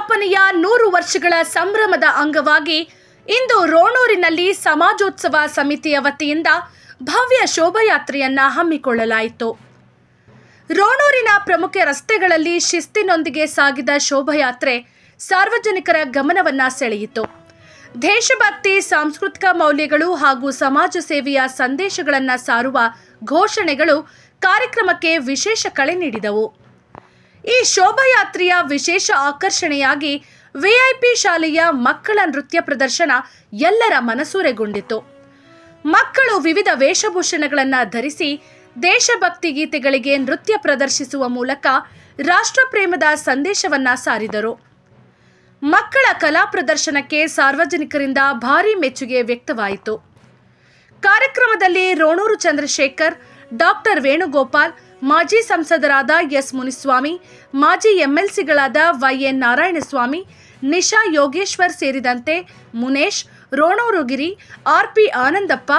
ಸ್ಥಾಪನೆಯ ನೂರು ವರ್ಷಗಳ ಸಂಭ್ರಮದ ಅಂಗವಾಗಿ ಇಂದು ರೋಣೂರಿನಲ್ಲಿ ಸಮಾಜೋತ್ಸವ ಸಮಿತಿಯ ವತಿಯಿಂದ ಭವ್ಯ ಶೋಭಾಯಾತ್ರೆಯನ್ನ ಹಮ್ಮಿಕೊಳ್ಳಲಾಯಿತು. ರೋಣೂರಿನ ಪ್ರಮುಖ ರಸ್ತೆಗಳಲ್ಲಿ ಶಿಸ್ತಿನೊಂದಿಗೆ ಸಾಗಿದ ಶೋಭಾಯಾತ್ರೆ ಸಾರ್ವಜನಿಕರ ಗಮನವನ್ನ ಸೆಳೆಯಿತು. ದೇಶಭಕ್ತಿ, ಸಾಂಸ್ಕೃತಿಕ ಮೌಲ್ಯಗಳು ಹಾಗೂ ಸಮಾಜ ಸೇವೆಯ ಸಂದೇಶಗಳನ್ನು ಸಾರುವ ಘೋಷಣೆಗಳು ಕಾರ್ಯಕ್ರಮಕ್ಕೆ ವಿಶೇಷ ಕಳೆ ನೀಡಿದವು. ಈ ಶೋಭಾಯಾತ್ರೆಯ ವಿಶೇಷ ಆಕರ್ಷಣೆಯಾಗಿ ವಿಐಪಿ ಶಾಲೆಯ ಮಕ್ಕಳ ನೃತ್ಯ ಪ್ರದರ್ಶನ ಎಲ್ಲರ ಮನಸೂರೆಗೊಂಡಿತು ಮಕ್ಕಳು ವಿವಿಧ ವೇಷಭೂಷಣಗಳನ್ನು ಧರಿಸಿ ದೇಶಭಕ್ತಿ ಗೀತೆಗಳಿಗೆ ನೃತ್ಯ ಪ್ರದರ್ಶಿಸುವ ಮೂಲಕ ರಾಷ್ಟ್ರಪ್ರೇಮದ ಸಂದೇಶವನ್ನ ಸಾರಿದರು. ಮಕ್ಕಳ ಕಲಾ ಪ್ರದರ್ಶನಕ್ಕೆ ಸಾರ್ವಜನಿಕರಿಂದ ಭಾರೀ ಮೆಚ್ಚುಗೆ ವ್ಯಕ್ತವಾಯಿತು. ಕಾರ್ಯಕ್ರಮದಲ್ಲಿ ರೋಣೂರು ಚಂದ್ರಶೇಖರ್, ಡಾಕ್ಟರ್ ವೇಣುಗೋಪಾಲ್ ಮಾಜಿ ಸಂಸದರಾದ ಎಸ್ ಮುನಿಸ್ವಾಮಿ, ಮಾಜಿ ಎಂಎಲ್ಸಿಗಳಾದ ವೈಎನ್ ನಾರಾಯಣಸ್ವಾಮಿ, ನಿಶಾ ಯೋಗೇಶ್ವರ್ ಸೇರಿದಂತೆ ಮುನೇಶ್, ರೋಣೂರುಗಿರಿ ಆರ್ಪಿ ಆನಂದಪ್ಪ,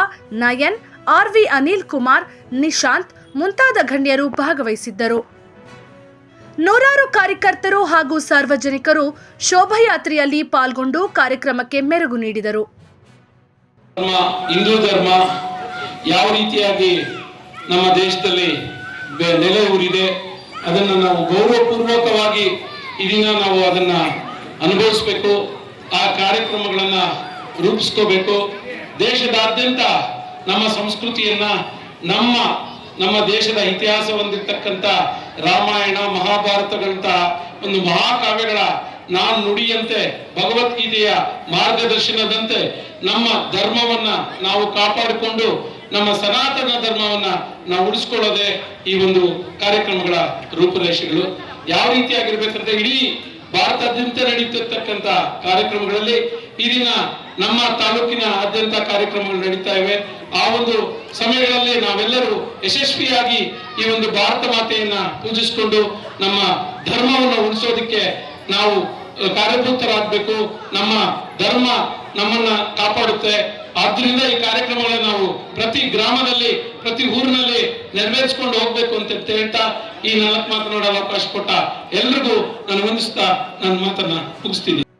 ನಯನ್ ಆರ್ವಿ ಅನಿಲ್ ಕುಮಾರ್ ನಿಶಾಂತ್ ಮುಂತಾದ ಗಣ್ಯರು ಭಾಗವಹಿಸಿದ್ದರು. ನೂರಾರು ಕಾರ್ಯಕರ್ತರು ಹಾಗೂ ಸಾರ್ವಜನಿಕರು ಶೋಭಾಯಾತ್ರೆಯಲ್ಲಿ ಪಾಲ್ಗೊಂಡು ಕಾರ್ಯಕ್ರಮಕ್ಕೆ ಮೆರುಗು ನೀಡಿದರು. ಹಿಂದೂ ಧರ್ಮ ಯಾವ ರೀತಿಯಾಗಿ ನಮ್ಮ ದೇಶದಲ್ಲಿ ನೆಲೆ ಊರಿದೆ. ಅದನ್ನು ನಾವು ಗೌರವಪೂರ್ವಕವಾಗಿ ಇದೀಗ ನಾವು ಅದನ್ನ ಅನುಭವಿಸ್ಬೇಕು. ಆ ಕಾರ್ಯಕ್ರಮಗಳನ್ನು ರೂಪಿಸ್ಕೋಬೇಕು. ದೇಶದಾದ್ಯಂತ ನಮ್ಮ ಸಂಸ್ಕೃತಿಯನ್ನ, ನಮ್ಮ ನಮ್ಮ ದೇಶದ ಇತಿಹಾಸ ಹೊಂದಿರತಕ್ಕಂಥ ರಾಮಾಯಣ ಮಹಾಭಾರತಗಳಂತ ಒಂದು ಮಹಾಕಾವ್ಯಗಳ ನಾನ್ ನುಡಿಯಂತೆ, ಭಗವದ್ಗೀತೆಯ ಮಾರ್ಗದರ್ಶನದಂತೆ ನಮ್ಮ ಧರ್ಮವನ್ನ ನಾವು ಕಾಪಾಡಿಕೊಂಡು ನಮ್ಮ ಸನಾತನ ಧರ್ಮವನ್ನ ನಾವು ಉಳಿಸ್ಕೊಳ್ಳೋದೆ ಈ ಒಂದು ಕಾರ್ಯಕ್ರಮಗಳ ರೂಪುರೇಷೆಗಳು. ಯಾವ ರೀತಿಯಾಗಿರ್ಬೇಕಂದ್ರೆ ಇಡೀ ಭಾರತಾದ್ಯಂತ ನಡೀತಿರ್ತಕ್ಕಂಥ ಕಾರ್ಯಕ್ರಮಗಳಲ್ಲಿ ಈ ದಿನ ನಮ್ಮ ತಾಲೂಕಿನ ಆದ್ಯಂತ ಕಾರ್ಯಕ್ರಮಗಳು ನಡೀತಾ ಇವೆ. ಆ ಒಂದು ಸಮಯಗಳಲ್ಲಿ ನಾವೆಲ್ಲರೂ ಯಶಸ್ವಿಯಾಗಿ ಈ ಒಂದು ಭಾರತ ಮಾತೆಯನ್ನ ಪೂಜಿಸಿಕೊಂಡು ನಮ್ಮ ಧರ್ಮವನ್ನು ಉಳಿಸೋದಕ್ಕೆ ನಾವು ಕಾರ್ಯಭೂತರಾಗಬೇಕು. ನಮ್ಮ ಧರ್ಮ ನಮ್ಮನ್ನ ಕಾಪಾಡುತ್ತೆ. ಆದ್ರಿಂದ ಈ ಕಾರ್ಯಕ್ರಮಗಳನ್ನು ನಾವು ಪ್ರತಿ ಗ್ರಾಮದಲ್ಲಿ, ಪ್ರತಿ ಊರಿನಲ್ಲಿ ನೆರವೇರಿಸಿಕೊಂಡು ಹೋಗ್ಬೇಕು ಅಂತ ಹೇಳ್ತಾ ಈ ನಾಲ್ಕು ಮಾತನಾಡಲು ಅವಕಾಶ ಕೊಟ್ಟ ಎಲ್ರಿಗೂ ನಾನು ವಂದಿಸ್ತಾ ನನ್ನ ಮಾತನ್ನ ಮುಗಿಸ್ತೀನಿ.